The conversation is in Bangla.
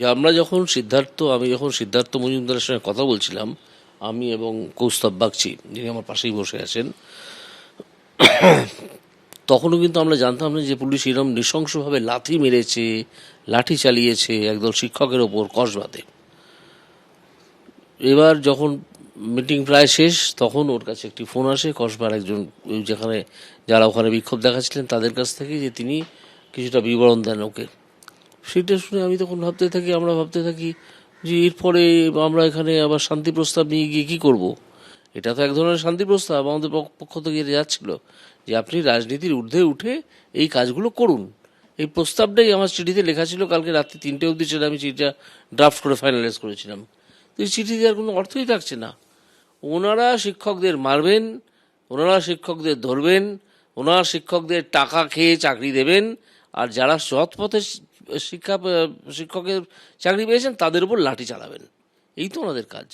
যে আমরা যখন সিদ্ধার্থ, আমি যখন সিদ্ধার্থ মজুমদারের সঙ্গে কথা বলছিলাম, আমি এবং কৌস্তব বাগচি, যিনি আমার পাশেই বসে আছেন, তখনও কিন্তু আমরা জানতাম না যে পুলিশ এরকম নৃশংসভাবে লাথি মেরেছে, লাঠি চালিয়েছে, একদল শিক্ষকের ওপর কসবাতে এবার যখন মিটিং প্রায় শেষ, তখন ওর কাছে একটি ফোন আসে কসবার একজন, যেখানে যারা ওখানে বিক্ষোভ দেখাচ্ছিলেন, তাদের কাছ থেকে যে তিনি কিছুটা বিবরণ দেন ওকে। সেটা শুনে আমি তখন ভাবতে থাকি, আমরা ভাবতে থাকি যে এরপরে আমরা এখানে আবার শান্তি প্রস্তাব নিয়ে গিয়ে কী করব। এটা তো এক ধরনের শান্তি প্রস্তাব, আমাদের পক- পক্ষ থেকে যাচ্ছিল যে আপনি রাজনীতির ঊর্ধ্বে উঠে এই কাজগুলো করুন। এই প্রস্তাবটাই আমার চিঠিতে লেখা ছিল, কালকে রাত্রি তিনটে অবধি সেটা আমি চিঠিটা ড্রাফট করে ফাইনালাইজ করেছিলাম। তো এই চিঠি দেওয়ার কোনো অর্থই থাকছে না। ওনারা শিক্ষকদের মারবেন, ওনারা শিক্ষকদের ধরবেন, ওনারা শিক্ষকদের টাকা খেয়ে চাকরি দেবেন, আর যারা সৎ পথে শিক্ষা শিক্ষকের চাকরি পেয়েছেন তাদের উপর লাঠি চালাবেন। এই তো ওনাদের কাজ।